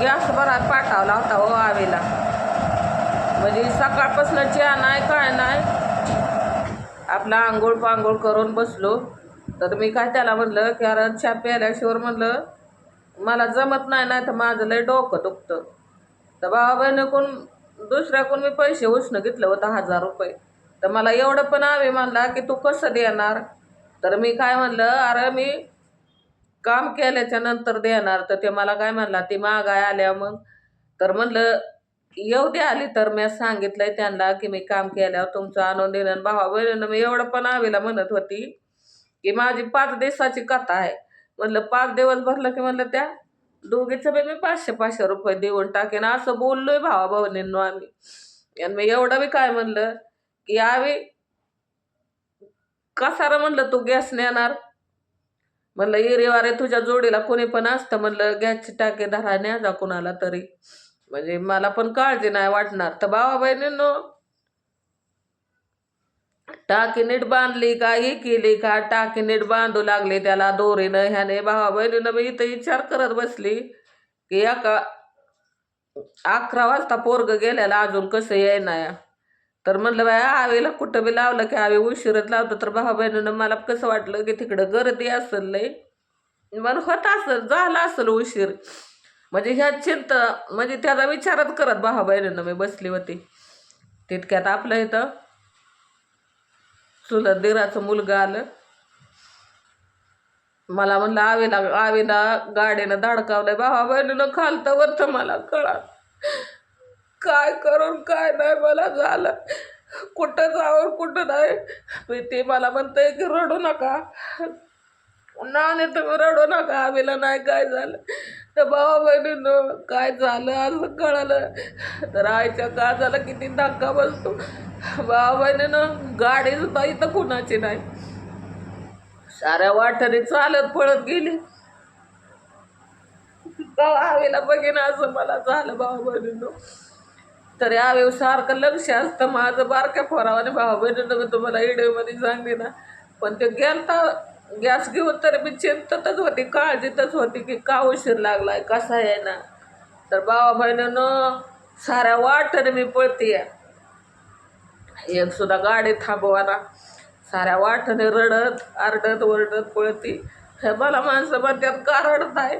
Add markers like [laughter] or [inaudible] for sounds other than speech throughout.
Gas बरा पाठवला होता हो आवेला. म्हणजे सकाळपासून चहा नाही काय नाही. आपला आंघोळ पांघोळ करून बसलो. तर मी काय त्याला म्हणलं की अरे चहा प्यायल्याशिवाय म्हणलं मला जमत नाही नाही तर माझं लय डोकं दुखतं. तर बाबा बहिणीकडून दुसऱ्याकडून मी पैसे उष्ण घेतलं होतं हजार रुपये. तर मला एवढं पण हवे म्हणला की तू कसं देणार? तर मी काय म्हणलं अरे मी काम केल्याच्यानंतर देणार तर ते मला काय म्हणला ती महागाय आल्या मग. तर म्हणलं येऊ दे आली तर. मी सांगितलंय त्यांना की मी काम केल्यावर तुमचं आणून देणं भावा बहिणीनं मी एवढं पण आवीला म्हणत होती की माझी पाच दिवसाची कथा आहे. म्हणलं पाच दिवस भरलं की म्हणलं त्या दोघीचं बी मी पाचशे पाचशे रुपये देऊन टाकेन. असं बोललोय भावा बहिणींनो आम्ही. आणि मी एवढं बी काय म्हणलं की आवी कसारा म्हणलं तू गॅस नेणार? म्हणलं इरेवारे तुझ्या जोडीला कोणी पण असतं म्हणलं गॅसची टाके धरा न्याजा जा कुणाला तरी. म्हणजे मला पण काळजी नाही वाटणार. तर भावा बहिणींनो टाकी नीट बांधली का ही केली का? टाकी नीट बांधू लागली त्याला दोरीनं. ह्याने भावा बहिणीनं मी इथं विचार करत बसली की एका अकरा वाजता पोरग गेल्याला अजून कसं येणार? तर म्हणलं बाय आवेला कुठं बी लावलं की आवे उशीरच लावतो. तर भावा बहिणीनं मला कसं वाटलं की तिकडं गर्दी असेल लय. मला होत असेल झाला असेल उशीर. म्हणजे ह्या चिंत म्हणजे त्याचा विचारच करत भावा बहिणीनं मी बसली होती. तितक्यात आपलं इथं चुलत दिराचं मुलगा आलं. मला म्हणलं आवेला आवेला गाडीनं धाडकावलंय. भावा बहिणीनं खालतं वरतं मला कळा. काय करून काय नाही मला झालं. कुठं जावं कुठं नाही. ते मला म्हणतंय की रडू नका. नाही तुम्ही रडू नका आम्हीला नाही काय झालं. तर भावा बहिणीनं काय झालं असं कळालं. तर आईच्या काळजाला किती धक्का बसतो. भावा बहिणीनं गाडी सुद्धा इथं कुणाची नाही. साऱ्या वाटाने चालत पळत गेली. तेव्हा आवीला बघीन असं मला झालं भावा बहिणीनं. तर या व्यवसायासारखं लक्ष असतं माझं बारक्या फोरावाने भावा बहिणीनं मी तुम्हाला व्हिडिओमध्ये सांगते ना. पण ते गेलता गॅस घेऊन तरी मी चिंततच होती काळजीतच होती की का उशीर लागला आहे कसा आहे ना. तर बाबा बहिणीनं साऱ्या वाटेने मी पळते एक सुद्धा गाडी थांबवाना. साऱ्या वाटेने रडत आरडत ओरडत पळती. हे मला माणसं म्हणतात का रडत आहे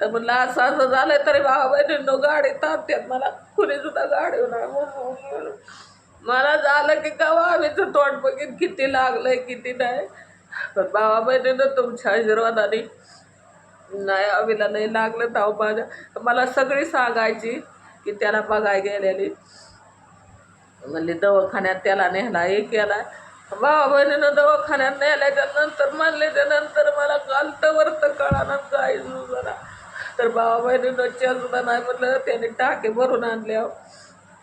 तर म्हणलं असं असं झालं तरी भावा बहिणींनो गाडी थांबतात मला. कुणी सुद्धा गाडी होणार मला झालं की गावा आम्हीचं तोंड बघित किती लागलंय किती नाही. पण भावा बहिणीनं तुमच्या आशीर्वादाने नाही आम्हीला नाही लागलं ताव माझ्या. मला सगळी सांगायची की त्याला बघाय गेलेली. म्हणली दवाखान्यात त्याला नेला हे केला भावा बहिणीनं दवाखान्यात नेल्याच्या नंतर म्हणले नंतर मला कालतं वरतं कळाना काय जरा तर भावा बहिणीनं चहा सुद्धा नाही म्हटलं त्याने टाके भरून आणल्या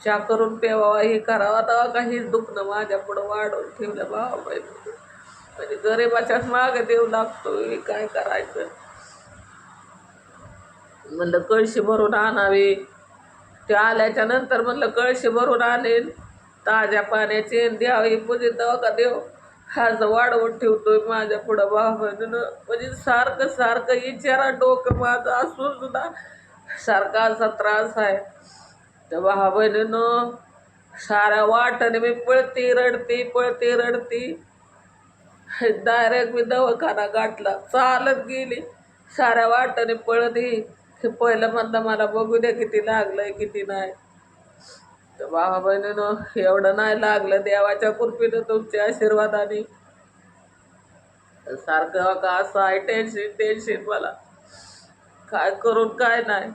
शा करून पेवावा हे करावा तेव्हा काहीच दुखणं माझ्या पुढं वाढवून ठेवलं भावा बहिणी म्हणजे गरिबाच्याच मागे देऊ लागतो हे काय करायचं? म्हणलं कळशी भरून आणावी. ते आल्याच्यानंतर म्हणलं कळशी भरून आणेन. ताज्या पाण्याची द्यावी पूजे तेव्हा का देव? हाच वाढवून ठेवतोय माझ्या पुढं भावानं. म्हणजे सारखं सारखं विचारा डोकं माझं असून सुद्धा सारखा असा त्रास आहे. तर भावा बहिणीनं साऱ्या वाटाने मी पळते रडते पळते रडते. डायरेक्ट मी दवाखाना गाठला. चालत गेली. साऱ्या वाटाने पळत ही. हे पहिलं म्हणलं मला बघू द्या किती लागलंय किती नाही. तर भावा बहिणीनं एवढं नाही लागलं देवाच्या कृपेनं तुमच्या आशीर्वादाने सारखं का असं आहे टेन्शन टेन्शन मला. काय करून काय नाही.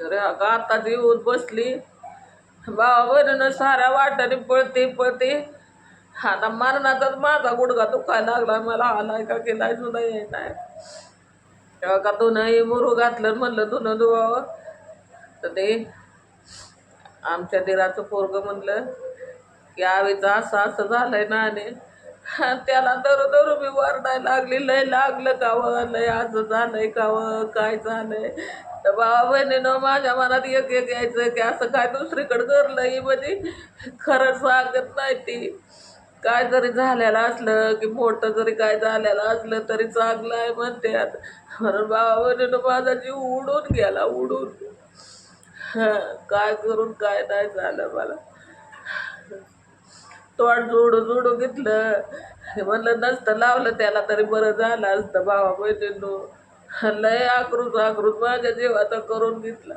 तर अगं आता येऊन बसली. भावा बहिणीनं साऱ्या वाटाने पळते पळते. आता मरणाचाच माझा गुडघा दुखायला लागला. मला आलाय का केलाय सुद्धा ये नाही तेव्हा का धुणंही मुरू घातलं म्हणलं धुनं धुवावं. तर ते आमच्या दिराचं पोरग म्हणलं की आवीचं असं असं आहे ना आणि [laughs] त्याला दर दर मी वरडायला लागली लय लागलं का व लय असं झालंय का व काय झालंय? तर बाबा बहिणीनं माझ्या मनात एक एक यायचं की असं काय दुसरीकडं करलंय म्हणजे? खरं सांगत नाही ती. काय जरी झालेलं असलं की मोठं जरी काय झालेलं असलं तरी चांगलं आहे म्हणते आता म्हणून बाबा बहिणीनं माझा जीव उडून गेला उडून. [laughs] काय करून काय नाही झालं मला. तोंड जोडून जोडून घेतलं. हे म्हणलं नसतं लावलं त्याला तरी बरं झालं असतं भावा बहिणींनो. लय आक्रोश आक्रोश माझ्या जीवाचा करून घेतला.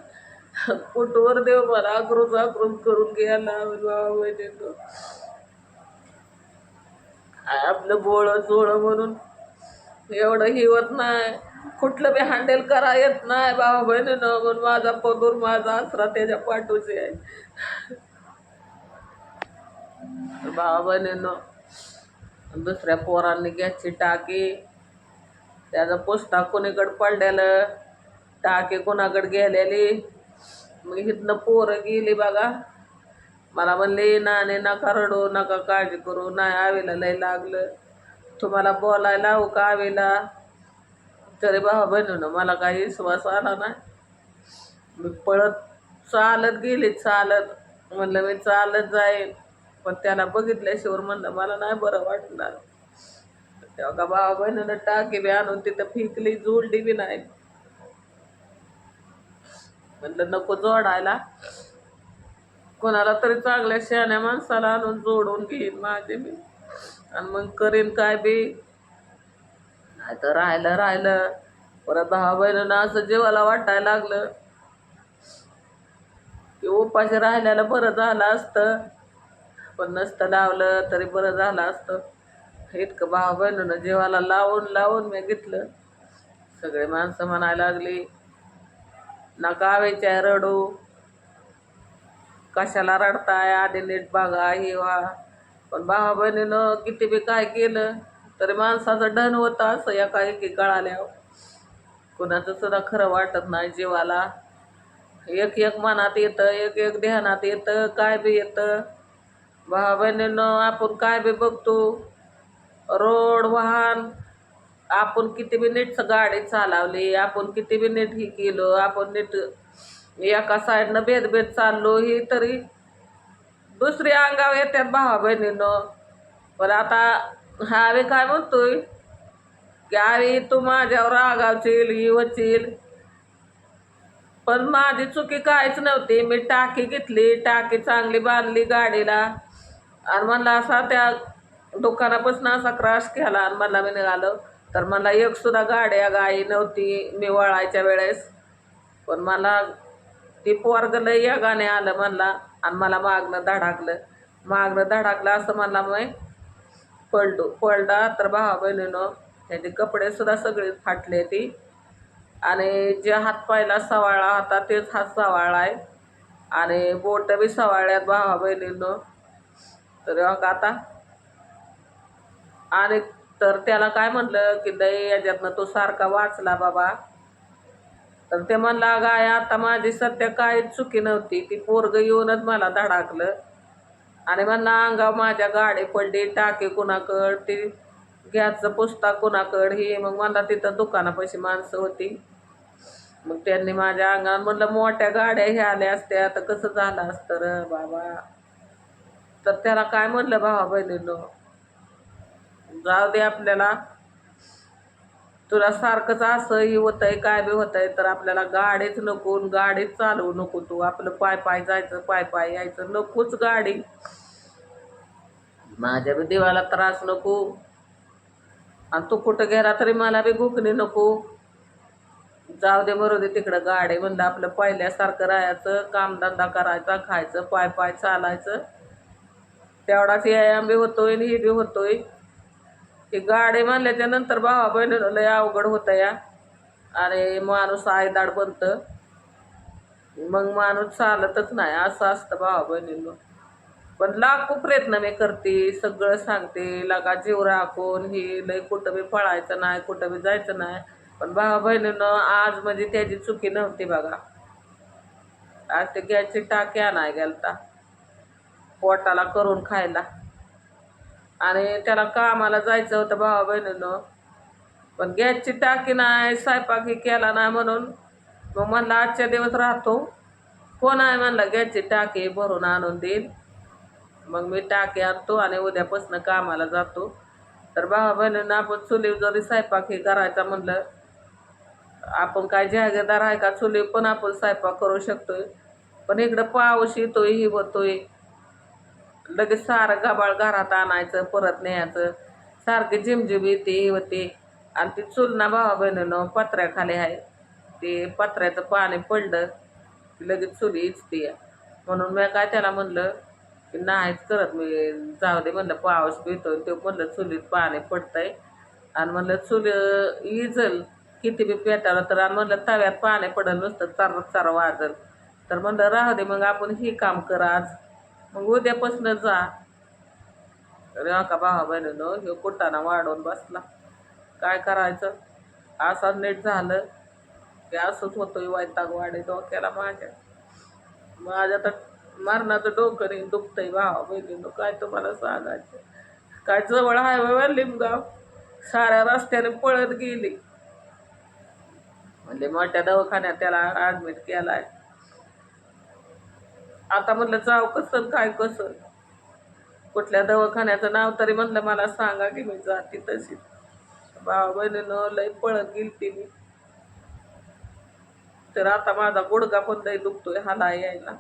कुठवर देव मला आक्रोश आक्रोश करून घ्यायला भावा बहिणींनो. आपलं बोळ जोळ म्हणून एवढं हिवत नाही. कुठलं बी हँडल करा येत नाही भावा बहिणीनं म्हणून माझा पदूर माझा आसरा त्याच्या पाठूचे आहे. भावा बहिणीनं दुसऱ्या पोरांनी गॅसची टाकी त्याचा पोस्टा कोणीकडे पडलेलं टाकी कोणाकडे गेलेली मग इथनं पोरं गेली बघा. मला म्हणले नाणे नका रडू नका काळजी करू नाही आवेला लय लागलं. तुम्हाला बोलायला लावू का आवेला? तरी भावा बहिणीनं मला काही विश्वास आला नाही. मी पळत चालत गेली चालत. म्हणलं मी चालत जाईन. पण त्याला बघितल्याशिवाय म्हणलं मला नाही बरं वाटणार. तेव्हा का भावा बहिणीनं टाकी बी आणून तिथं फिकली जोडली बी नाही. म्हणलं नको जोडायला. कोणाला तरी चांगल्या शहाण्या माणसाला आणून जोडून घेईन माझे मी आणि मग करीन काय बी. नाही तर राहिलं राहिलं. परत दहा बैलांना असं जीवाला वाटायला लागलं. की उपाशी राहिल्याला बरं झालं असतं. पण नसतं लावलं तरी बरं झालं असतं. इतकं भावा बहिणीनं जीवाला लावून लावून मी घेतलं. सगळे माणसं म्हणायला लागली नका आवेच्या रडू. कशाला रडताय? आधी नीट बघा हे वा पण भावा बहिणीनं किती बी काय केलं. तरी माणसाचं डन होतं असं एका एकी कळाल्यावर कुणाचं सुद्धा खरं वाटत नाही जीवाला. एक एक मनात येतं एक एक ध्यानात येतं काय बी येतं. भावा बहिणीनं आपण काय बी बघतो. रोड वाहन आपण किती बी नीट गाडी चालवली आपण किती बी नीट ही केलं आपण नीट एका साईडनं भेदभेद चाललो ही तरी दुसरी अंगावर येतात भावा बहिणीनं पण आता हावे काय म्हणतोय की अरे तू माझ्यावर रागावशील ही वचील पण माझी चुकी काहीच नव्हती. मी टाकी घेतली टाकी चांगली बांधली गाडीला. आणि मला असा त्या दुकानापासून असा क्रॅश केला आणि मला मी निघालो. तर मला एक सुद्धा गाड्या गाई नव्हती मी वळायच्या वेळेस. पण मला ती पोरग लय या गाणे आलं म्हणला. आणि मला मागणं धडाकलं. मागणं धडाकलं असं म्हणला मग पलटू पलटा तर भावा बहिणीनं त्याचे कपडेसुद्धा सगळे फाटले ती. आणि जे हात पायला सवाळा होता तेच हात सवाळा आहे आणि बोट बी सवाळ्यात भावा बहिणीनं. तर बघा आता आणि तर त्याला काय म्हणलं की दही याच्यातनं तो सारखा वाचला बाबा. तर ते म्हणला गाय आता माझी सध्या काहीच चुकी नव्हती. ती पोरग येऊनच मला धडाकलं. आणि म्हणला अंगावर माझ्या गाडी पडली टाके कुणाकड ती गॅसचं पुस्तक कुणाकड ही मग मला तिथं दुकानापाशी माणसं होती. मग त्यांनी माझ्या अंगावर म्हटलं मोठ्या गाड्या ह्या आल्या असत्या तर कसं झालं असतं र बाबा? तर त्याला काय म्हणलं भावा बहिणीनं जाऊ दे आपल्याला तुला सारखंच असंही होत आहे काय बी होत आहे तर आपल्याला गाडीच नको गाडीच चालवू नको तू. आपलं पाय पाय जायचं पाय पाय यायचं नकोच गाडी. माझ्या बी देवाला त्रास नको. आणि तू कुठं गेला तरी मला बी गुकणी नको. जाऊ दे मरू दे तिकडं गाडी म्हणलं आपलं पहिल्यासारखं राहायचं कामधंदा करायचा खायचं पाय पाय चालायचं. तेवढाच व्यायाम बी होतोय आणि हे बी होतोय. की गाडे मानल्याच्या नंतर भावा बहिणीला लय अवघड होतं या. आणि माणूस आयदाड बनतं. मग माणूस चालतच नाही असं असतं भावा बहिणीनं. पण लाखो प्रयत्न मी करते सगळं सांगते. लागा जीव राखून हे लय कुठं बी पळायचं नाही कुठं बी जायचं नाही. पण भावा बहिणीनं आज म्हणजे त्याची चुकी नव्हती बघा. आज ते गॅसची टाक्या नाही गेलता. पोटाला करून खायला. आणि त्याला कामाला जायचं होतं भावा बहिणीनं. पण गॅसची टाकी नाही स्वयंपाकी केला नाही म्हणून. मग म्हणलं आजच्या दिवस राहतो. कोण आहे म्हणलं गॅसची टाकी भरून आणून देईल मग मी टाकी आणतो आणि उद्यापासून कामाला जातो. तर भावा बहिणींना आपण चुलीव जरी स्वयंपाक हे करायचा म्हणलं आपण काय जागेदार आहे का? चुलीव पण आपण स्वयंपाक करू शकतोय. पण इकडं पाऊस येतोय ही होतोय. लगेच सारं गबाळ घरात आणायचं परत न्यायचं. सारखे झिमझिम येते होते. आणि ती चुलना भावा बहिणीनं पत्र्याखाली आहे. ते पत्र्याचं पाणी पडलं की लगेच चुली इचते. म्हणून मी काय त्याला म्हणलं की नाहीच करत मी जाऊ दे म्हणलं पाऊस पितो ते म्हणलं चुलीत पाणी पडतंय. आणि म्हणलं चुल इजल. किती बी पेटावलं तर आणि म्हणलं तव्यात पाणी पडलं नुसतं चार चार वाजल. तर म्हणलं राहू दे मग आपण हे काम कर आज. मग उद्यापासून जा. अरे का भावा बहिणीनं हे कुटाणा वाढवून बसला. काय करायचं? असं नीट झालं. की असंच होतोय वैताग वाढे डोक्याला माझ्या. माझ्या तर मरणाचं डोकं दुखतंय भावा बहिणीनं काय तुम्हाला सांगायचं? काय जवळ हायवे लिमगाव. साऱ्या रस्त्याने पळत गेली. म्हणजे मोठ्या दवाखान्यात त्याला ॲडमिट केलाय. आता म्हटलं जाव कसं काय कसं? कुठल्या दवाखान्याचं नाव तरी म्हटलं मला सांगा की मी जाते तशी. भावा बहिणीनं लय पळत गेलती मी. तर आता माझा गुडगा पण लय दुखतोय हाला यायला.